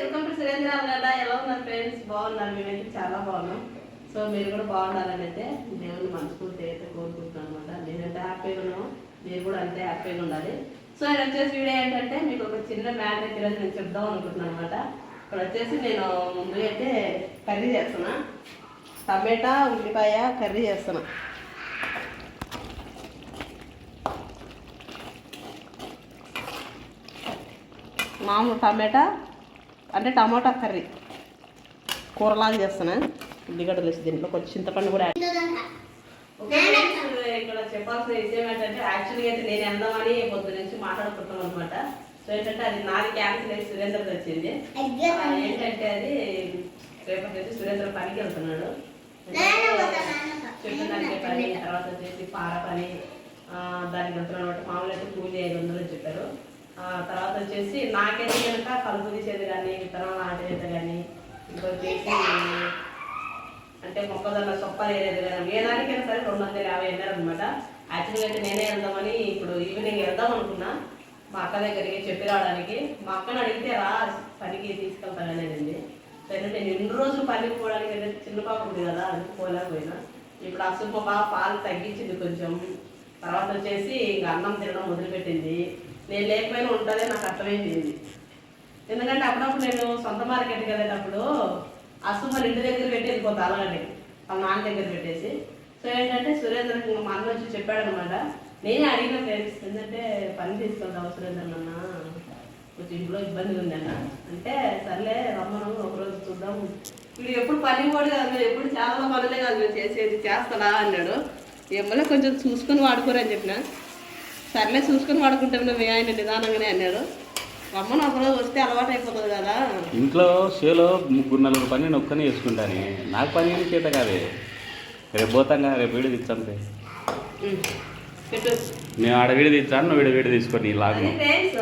Welcome to Surendra కదా ఎలా ఉన్నారు ఫ్రెండ్స్ బాగున్నారు మేమైతే చాలా బాగున్నాం. సో మీరు కూడా బాగుండాలని అయితే దేవుని మనస్ఫూర్తి అయితే కోరుకుంటున్నాను అనమాట నేనంటే హ్యాపీగా ఉన్నాను మీరు కూడా అంతే హ్యాపీగా ఉండాలి. సో నేను వచ్చేసి వీడియో ఏంటంటే మీకు ఒక చిన్న మ్యాటర్ అయితే ఈరోజు నేను చెప్దాం అనుకుంటున్నాను అనమాట ఇక్కడ వచ్చేసి నేను ముందు అయితే కర్రీ చేస్తున్నా. టమాటా ఉల్లిపాయ కర్రీ చేస్తున్నా. మామూలు టమాటా అంటే టమాటా కర్రీ. కూరలాగా చేస్తున్నా ఉల్లిగడ్డలు వేసి దీంట్లో కొంచెం చింతపండు కూడా ఇక్కడ చెప్పాల్సిన విషయం ఏంటంటే యాక్చువల్గా అయితే నేను వెళ్దామని పొద్దు నుంచి మాట్లాడుకుంటాం అనమాట సో ఏంటంటే అది నాది క్యాన్సిల్ అయ్యి. సురేంద్రకి వచ్చింది ఏంటంటే అది రేపటి నుంచి సురేంద్ర పనికి వెళ్తున్నాడు. చెప్పిన దానికి పని తర్వాత వచ్చేసి పార పని ఆ, దానికి వెళ్తున్నాడు అనమాట మామూలు అయితే కూలి ఐదు వందలు చెప్పారు. తర్వాత వచ్చేసి నాకైతే కనుక కలుపు తీసేది కానీ విత్తనం నాటేది కానీ ఇంకొచ్చేసి అంటే మొక్కజొన్న సొప్పలు వేరేది కానీ ఏ దానికైనా సరే రెండు వందల యాభై వెళ్ళారు అనమాట యాక్చువల్గా అయితే నేనే వెళ్దామని ఇప్పుడు ఈవినింగ్ వెళ్దాం అనుకున్నా. మా అక్క దగ్గరికి చెప్పి రావడానికి. మా అక్కని అడిగితే రా పనికి తీసుకెళ్తాననేది సో ఏంటంటే నేను ఎన్ని రోజులు పనికి పోవడానికి అయితే చిన్న పాప ఉంది కదా అందుకు పోలేకపోయినా. ఇప్పుడు అసలు పాప పాలు తగ్గించింది కొంచెం. తర్వాత వచ్చేసి ఇంకా అన్నం తినడం మొదలుపెట్టింది. నేను లేకపోయినా ఉంటుందే నాకు అర్థమైంది. ఎందుకంటే అప్పుడప్పుడు నేను సొంత మార్కెట్కి వెళ్ళేటప్పుడు అసలు ఇంటి దగ్గర పెట్టి వెళ్ళిపోతా అలాగే వాళ్ళ నాన్న దగ్గర పెట్టేసి. సో ఏంటంటే సురేంద్ర మా అన్న వచ్చి చెప్పాడు అనమాట నేనే అడిగిన ఫ్రెండ్స్ ఏంటంటే పని తీసుకెళ్తావు సురేంద్ర నాన్న? కొంచెం ఇంట్లో ఇబ్బంది ఉంది అన్న. అంటే సర్లే రమ్మను ఒకరోజు చూద్దాం. ఇప్పుడు ఎప్పుడు పని కూడా కాదు ఎప్పుడు చాలా పనులే కాదు చేసేది చేస్తాడా అన్నాడు. ఎమ్మలే కొంచెం చూసుకొని వాడుకోరని చెప్పిన. సర్లే చూసుకొని వాడుకుంటాం మీ ఆయన నిదానంగానే అన్నాడు. రమ్మను ఒకరోజు వస్తే అలవాటు అయిపోతుంది కదా. ఇంట్లో షేలో ముగ్గురు నలుగురు పని నేను ఒక్కనే చేసుకుంటాను. నాకు పని ఏం చేత కాదే. రేపు పోతాంగా రేపు వీడియో తెచ్చంతే నేను ఆడ వీడియో తెచ్చాను నువ్వు వీడియో వీడియో తీసుకొని లాగను. ఫ్రెండ్స్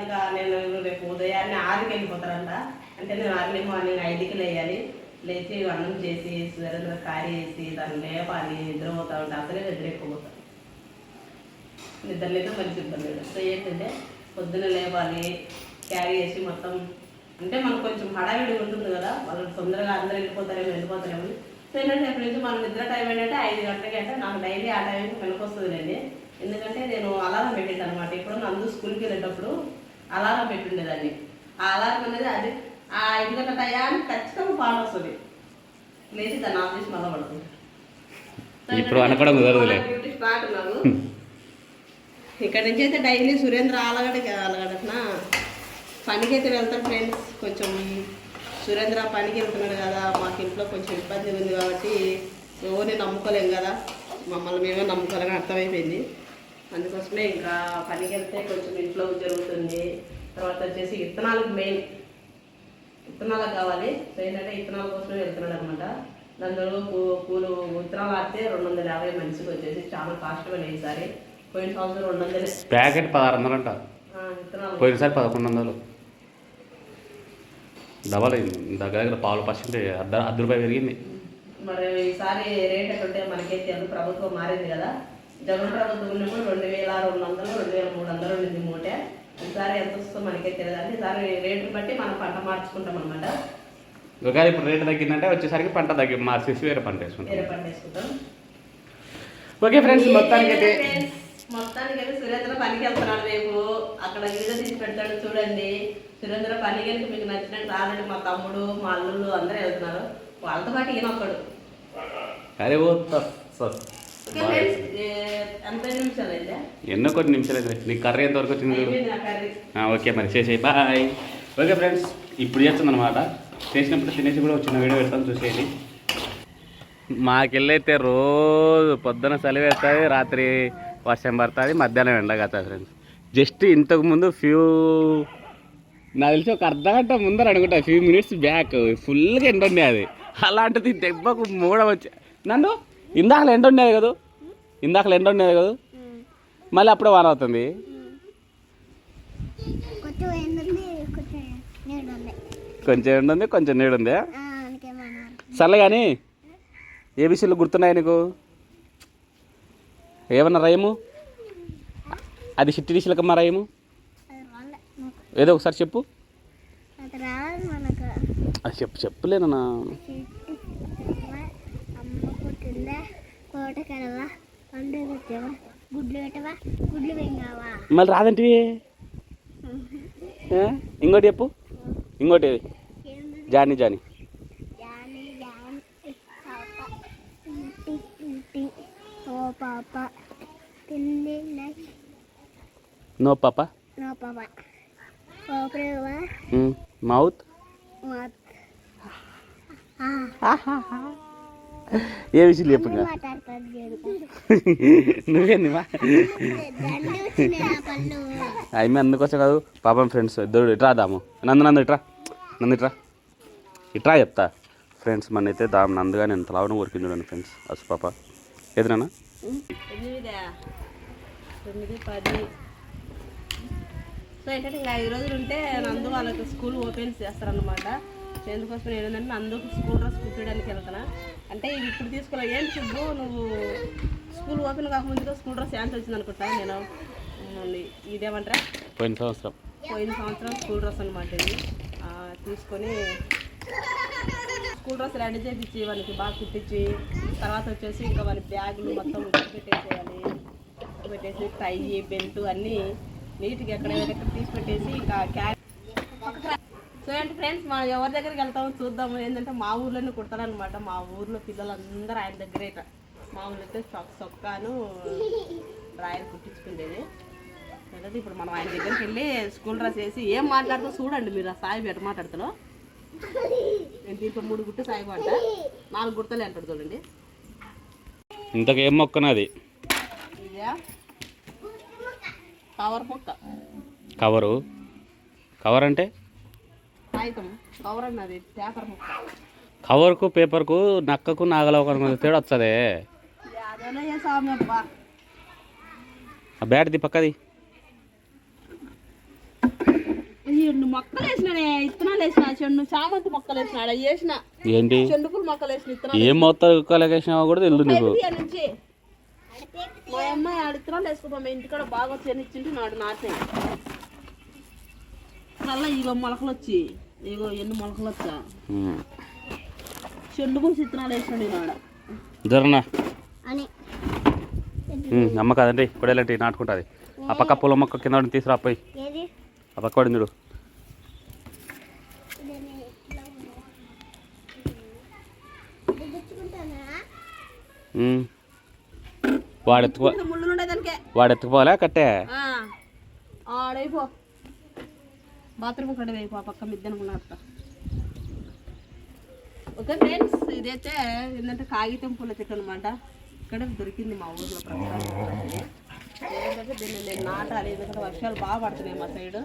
ఇంకా నేను రేపు ఉదయాన్నే ఆరుకి వెళ్ళిపోతారంట. అంటే నేను అర్లీ మార్నింగ్ ఐదుకి లేయాలి. లేచి అన్నం చేసి సురేంద్ర కారీ వేసి దాన్ని లేపాలి నిద్రపోతా ఉంటే అసలే నిద్రెక్కిపోతాను నిద్రలేదు మంచి ఇబ్బంది లేదు సో ఏంటంటే పొద్దున్న లేవాలి క్యారీ చేసి మొత్తం అంటే మనకు కొంచెం హడావిడి ఉంటుంది కదా వాళ్ళు తొందరగా అందరూ వెళ్ళిపోతారేమో వెళ్ళిపోతారేమో. సో ఏంటంటే ఎప్పటి నుంచి మన నిద్ర టైం ఏంటంటే ఐదు గంటలకి అంటే నాకు డైలీ ఆ టైంకి మెలకొస్తుందిలేండి ఎందుకంటే నేను అలారం పెట్టేది అనమాట ఇప్పుడు నందు స్కూల్కి వెళ్ళేటప్పుడు అలారం పెట్టుండేదాన్ని. ఆ అలారం అనేది అది ఆ ఐదు గంటల టయానికి ఖచ్చితంగా పాట వస్తుంది. లేచి దాన్ని ఆఫ్ చేసి మళ్ళీ పడుతుంది ఇప్పుడు అనకడం కుదరదులే. స్టార్ట్ ఉన్నాను ఇక్కడ నుంచి అయితే డైలీ సురేంద్ర ఆలగడకి ఆలగడన పనికి అయితే వెళ్తాం ఫ్రెండ్స్. కొంచెం సురేంద్ర పనికి వెళ్తున్నాడు కదా మాకు ఇంట్లో కొంచెం ఇబ్బంది ఉంది కాబట్టి ఎవరిని నమ్ముకోలేం కదా. మమ్మల్ని మేమే నమ్ముకోలేని అర్థమైపోయింది. అందుకోసమే ఇంకా పనికి వెళ్తే కొంచెం ఇంట్లో జరుగుతుంది. తర్వాత వచ్చేసి విత్తనాలకు మెయిన్ విత్తనాలకు కావాలి. సో ఏంటంటే విత్తనాల కోసమే వెళ్తున్నాడు అనమాట దానిలో పూలు విత్తనాలు ఆడితే రెండు వందల యాభై మనిషికి వచ్చేసి చాలా కాస్ట్ పడి ఈసారి. పోయిన సంవత్సరం రెండు వందలు. ప్యాకెట్ పదహారు వందలు అంట పోయినసారి పదకొండు వందలు. డబల్ అయింది. దగ్గర దగ్గర పావులు పర్సెంట్ అర్ధ అర్ధ రూపాయి పెరిగింది. మరి ఈసారి రేట్ ఎట్లుంటే మనకైతే తెలుగు ప్రభుత్వం మారింది కదా. జగన్ ప్రభుత్వం ఉన్నప్పుడు రెండు వేల రెండు వందలు రెండు వేల మూడు వందలు ఉండింది మూటే. ఈసారి ఎంత వస్తుందో మనకే తెలియదు. అంటే ఈసారి రేటుని బట్టి మనం పంట మార్చుకుంటాం అనమాట ఒకవేళ ఇప్పుడు రేటు తగ్గిందంటే వచ్చేసరికి పంట తగ్గి మార్చేసి వేరే పంట వేసుకుంటాం. వేరే పంట వేసుకుంటాం. ఓకే ఫ్రెండ్స్ మొత్తానికి అయితే మొత్తానికి అయితే సురేంద్ర పనికి వెళ్తున్నాడు రేపు. అక్కడ వీడియో తీసి పెడతాడు చూడండి. సురేంద్ర పనికి వెళ్తే మీకు నచ్చినట్టు ఆల్రెడీ మా తమ్ముడు మా అల్లుళ్ళు అందరూ వెళ్తున్నారు. వాళ్ళతో పాటు ఈయన అరే అయితే? ఎన్నో కొన్ని నిమిషాలు అయితే. నీకు కర్రీ ఎంత వరకు వచ్చింది ఓకే మరి చేసేయి. బాయ్. ఓకే ఫ్రెండ్స్ ఇప్పుడు చేస్తుంది అనమాట చేసినప్పుడు తినేసి కూడా వచ్చిన వీడియో పెడతాం చూసేయండి. మాకెళ్ళైతే రోజు పొద్దున వేస్తుంది రాత్రి వర్షం పడుతుంది మధ్యాహ్నం ఎండ కాస్తుంది ఫ్రెండ్స్ జస్ట్ ఇంతకు ముందు ఫ్యూ నాకు తెలిసి ఒక అర్ధ గంట ముందర అనుకుంటా ఫ్యూ మినిట్స్ బ్యాక్ ఫుల్గా ఎండ ఉండే అది. అలాంటిది దెబ్బకు మూడ వచ్చి నన్ను ఇందాకలు ఎండ ఉండేది కదా? ఇందాకలు ఎండ ఉండేది కదా? మళ్ళీ అప్పుడే వాన అవుతుంది. కొంచెం ఎండ ఉంది కొంచెం నీడు ఉంది. సర్లే కానీ ఏబిసిలు గుర్తున్నాయి నీకు? ఏమన్నా రాయము అది చిట్టి డిషలకమ్మ రాయము ఏదో ఒకసారి చెప్పు. అది చెప్పు చెప్పులేనా మళ్ళీ రాదంటివి ఇంకోటి చెప్పు. ఇంకోటి జాని జాని. పాప. నై నో పాప నో పాప మౌత్ ఏ విషయం చెప్పు ఇంకా మాట్లాడుతుంది నువ్వేంది మా? దండి వచ్చినాయి ఆ పళ్ళు. అవి అందుకోసం కాదు పాపం ఫ్రెండ్స్ ఇద్దరు ఇట్రా దాము. నందు నందు ఇట్రా. నందు ఇట్రా. ఇట్రా చెప్తా. ఫ్రెండ్స్ మన అయితే దాము నందుగా నేను తలవడం ఊరికి చూడండి ఫ్రెండ్స్. అసు పాప. ఎనిమిదా తొమ్మిది పది. సో ఏంటంటే ఇంకా ఐదు రోజులు ఉంటే నందు వాళ్ళకి స్కూల్ ఓపెన్ చేస్తారనమాట ఎందుకోసం ఏంటంటే నందుకు స్కూల్ డ్రెస్ కుట్టడానికి వెళ్తున్నా. అంటే ఇవి ఇప్పుడు తీసుకోలే. ఏంటి సుబ్బు నువ్వు స్కూల్ ఓపెన్ కాకముందుగా స్కూల్ డ్రెస్ ఛాన్స్ వచ్చింది అనుకుంటా నేను. ఇదేమంటారా? పోయిన సంవత్సరం. పోయిన సంవత్సరం స్కూల్ డ్రెస్ అనమాట ఇది. తీసుకొని స్కూల్ డ్రెస్ రెడీ చేపించి వాళ్ళకి బాగా కుట్టించి తర్వాత వచ్చేసి ఇంకా వాళ్ళ బ్యాగులు మొత్తం పెట్టేసేయాలి పెట్టేసి ఫ్రై బెల్ట్ అన్నీ నీట్గా ఎక్కడ ఎక్కడ తీసి పెట్టేసి ఇంకా ఫ్రెండ్స్ మనం ఎవరి దగ్గరికి వెళ్తామో చూద్దాము. ఏంటంటే మా ఊర్లోనే కుడతారనమాట మా ఊర్లో పిల్లలందరూ ఆయన దగ్గరే మా ఊర్లో అయితే చొక్క సొక్కాను రాయలు కుట్టించుకునేది. అయితే ఇప్పుడు మనం ఆయన దగ్గరికి వెళ్ళి స్కూల్ డ్రెస్ వేసి ఏం మాట్లాడుతూ చూడండి మీరు. ఆ సాయి ఎట మాట్లాడుతారో నేను దీంట్లో మూడు గుట్టు సాయి అంట. నాలుగు గుర్తలే అంటాడు చూడండి. ఇంతకేం మొక్కనది కవర్ మొక్క. కవరు కవర్ అంటే? కాగితం కవర్ అన్నది పేపర్ మొక్క. కవర్కు పేపర్కు నక్కకు నాగలవకు తేడా వస్తుంది బ్యాట్ది పక్కది. మొక్కలు వేసినానే ఇత్తనాలు వేసిన? చెండు చామంతి మొక్కలు వేసినాడు? అవి వేసిన ఏంటి మొక్కలు వేసిన ఏం మొత్తం కలెక్షన్ కూడా తెలియదు నీకు. మా అమ్మాయి ఆడ ఇత్తనాలు వేసుకోమా ఇంటికాడ బాగా చెనిచ్చింటి నాడు నాటినాయి మళ్ళీ ఇగో మొలకలు వచ్చి ఇగో ఎన్ని మొలకలు వచ్చా. చెండు పూసి ఇత్తనాలు వేసినాడు ఈనాడు. జరనా అని. అమ్మ కదండి కొడేలంటి నాటుకుంటుంది ఆ పక్క పూల మొక్క కింద తీసుకురా పోయి. ఆ పక్క పడింది చూడు ఇట్లా ఉంది. ఇది గుచ్చుకుంటానా ఉమ్. వాడు ఎత్తుకో ముళ్ళు ఉండేదానికే వాడు ఎత్తుకుపోవాలా కట్టే ఆడైపో బాత్రూమ్ కడ ఆ పక్క ఓకే ఫ్రెండ్స్ ఇదైతే ఏంటంటే కాగితం పూల చెట్టు అనమాట ఇక్కడ దొరికింది మా ఊర్లో ఏంటంటే దీన్ని నేను నాటాలి ఎందుకంటే వర్షాలు బాగా పడుతున్నాయి మా సైడ్.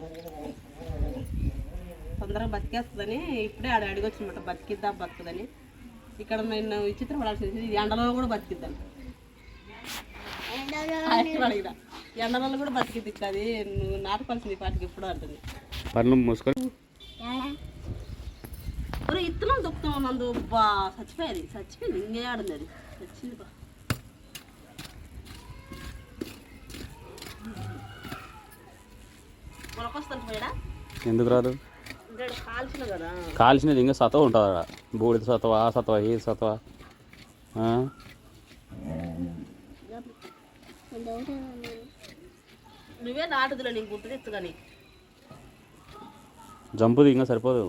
తొందరగా బతికేస్తుందని ఇప్పుడే ఆడ బతికిద్దా బతుకుదని ఇక్కడ నేను విచిత్రం పడాల్సింది ఎండలో కూడా బతికిద్దాను అడిగిన. ఎండలలో కూడా బతికిద్ది అది నువ్వు నాటకాల్సింది పాటికి ఎప్పుడు అంటుంది. పనులు మూసుకొని? ఒరే ఇత్తనం దొక్కుతాం నందు? బా చచ్చిపోయేది చచ్చిపోయింది ఇంకే ఆడింది అది. చచ్చింది బా. ఎందుకు రాదు? కాల్చినది ఇంకా సత్వ ఉంటుంది బూడిద సత్వ ఆ సత్వ ఈ సత్వ. నువ్వే నాటుదులే నీకు గుర్తు తెచ్చు కానీ జంపుది ఇంకా సరిపోదు.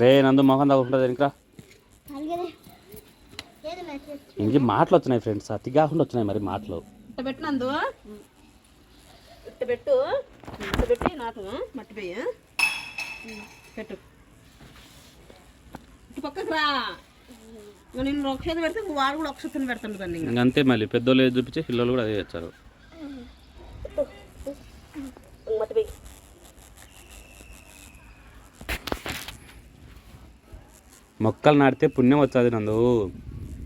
రే నందు మొహం తగ్గుంటుంది ఇంకా ఇంక మాటలు వచ్చినాయి ఫ్రెండ్స్ అతి కాకుండా వచ్చినాయి మరి మాటలు. ఇట్ట పెట్టు ఇట్ట పెట్టి నాటు మట్టిపోయి పెట్టు. ఇటు పక్కకు రా. ఇంకా నేను ఒక చేతి పెడితే ఇంకో వాడు కూడా ఒక చేతిని పెడతాను దాన్ని ఇంకా ఇంక అంతే మళ్ళీ. పెద్దోళ్ళు ఏది చూపించే పిల్లలు కూడా అదే చేస్తారు. మట్టిపోయి మొక్కలు నాటితే పుణ్యం వచ్చేది నందు.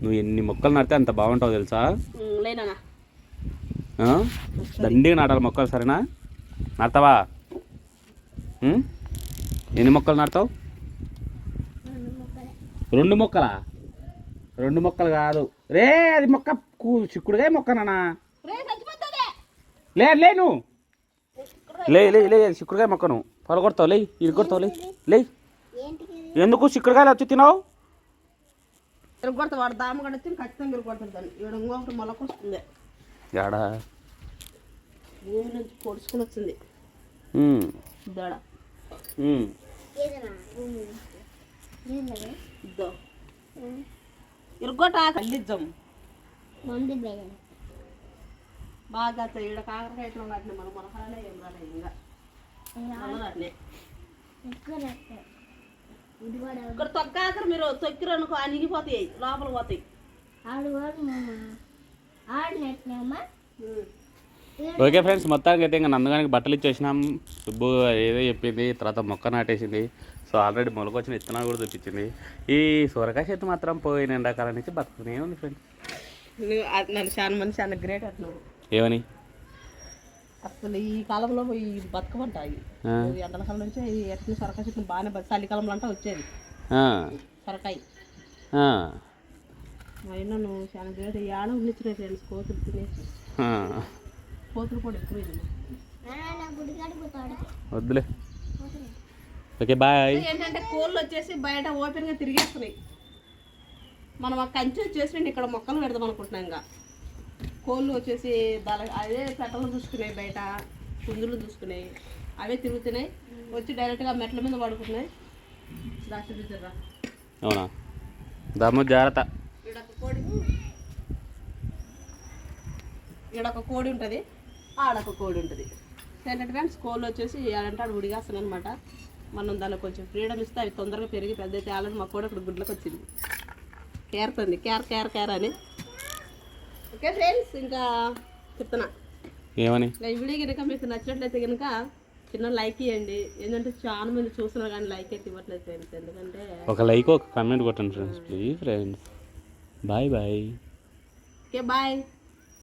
నువ్వు ఎన్ని మొక్కలు నాటితే అంత బాగుంటావు తెలుసా? లేనా ఆ? దండిగా నాటాలి మొక్కలు సరేనా? నాటుతావా? ఉం? ఎన్ని మొక్కలు నాటుతావు? రెండు మొక్కలా. రెండు మొక్కలు కాదు. రే అది మొక్క చిక్కుడుగా మొక్కనా రే చచ్చిపోతుంది. లే లే నువ్వు. లే లే లే అది చిక్కుడుగా మొక్క నువ్వు? పొల కొడతావు లే ఇది కొడతావు లే లే. ఎందుకు చిక్కుడుకాయలు వచ్చి తినావు వాడు దామ కూడా వచ్చి ఖచ్చితంగా దాన్ని. ఇక్కడ ఇంకొకటి మొలక వస్తుంది యాడా? భూమి నుంచి పొడుచుకుని వచ్చింది. దడ. ఇద్దో ఇరగొట్ట కల్లిద్దాం మంది బేగం బాగా ఈడ కాకరకాయ ఎట్లా కట్టిన మన మొలకలనే ఏం రాలేదు ఇంకా. కూడా ఇక్కడ తొక్కాకర మీరు తొక్కిరనుకో అనిగిపోతాయి లోపల పోతాయి. ఆడు వాడు మామ. ఆడినట్టున్నామా ఓకే ఫ్రెండ్స్ మొత్తానికి అయితే ఇంకా నందుగానికి బట్టలు ఇచ్చేసినాం. సుబ్బు ఏదో చెప్పింది తర్వాత మొక్క నాటేసింది. సో ఆల్రెడీ మొలకొచ్చిన విత్తనాలు కూడా చూపించింది. ఈ సొరకాయ చెట్టు మాత్రం పోయిన ఎండాకాలం నుంచి బతుకుతూనే ఉంది ఫ్రెండ్స్. నన్ను చాలా మంది చాలా గ్రేట్ అంటున్నావు ఏమని? అసలు ఈ కాలంలో ఈ బతకమంటాయి ఆ, ఎండలకాలం నుంచి ఎట్ల సొరకాయ చెట్లు బాగానే బతి చలికాలంలో అంటే వచ్చేది. సొరకాయ. అయినా నువ్వు చాలా గ్రేట్ ఏడ ఉన్నిచ్చిన ఫ్రెండ్స్ కోతులు తినేసి. కోతులు కూడా ఎక్కువ వద్దులే. Okay bye. ఏంటంటే కోళ్ళు వచ్చేసి బయట ఓపెన్గా తిరిగేస్తున్నాయి. మనం ఆ కంచె వచ్చేసి ఇక్కడ మొక్కలు పెడదాం అనుకుంటున్నాం ఇంకా. కోళ్ళు వచ్చేసి దళ అదే పెట్టలు చూసుకున్నాయి బయట పుంజులు చూసుకున్నాయి. అవే తిరుగుతున్నాయి. వచ్చి డైరెక్ట్గా మెట్ల మీద పడుకున్నాయి. అవునా? దమ్ము జాగ్రత్త. ఈడ ఒక కోడి. ఈడ ఒక కోడి ఉంటుంది. ఆడొక కోడి ఉంటుంది. ఏంటంటే ఫ్రెండ్స్ కోళ్ళు వచ్చేసి ఏడంటే ఆడు ఉడిగేస్తాను అనమాట మనం దానికి కొంచెం ఫ్రీడమ్ ఇస్తే అవి తొందరగా పెరిగి పెద్ద అయితే ఆలని మా కోడి అక్కడ గుడ్లకు వచ్చింది. కేరుతుంది. కేర్ కేర్ కేర్ అని. ఓకే ఫ్రెండ్స్ ఇంకా చెప్తున్నా. ఏమని? వీడియో కనుక మీకు నచ్చినట్లయితే కనుక చిన్న లైక్ ఇవ్వండి ఏంటంటే చాలా మంది చూస్తున్నారు కానీ లైక్ అయితే ఇవ్వట్లేదు ఫ్రెండ్స్ ఎందుకంటే ఒక లైక్ ఒక కమెంట్ కొట్టండి friends please friends bye bye okay bye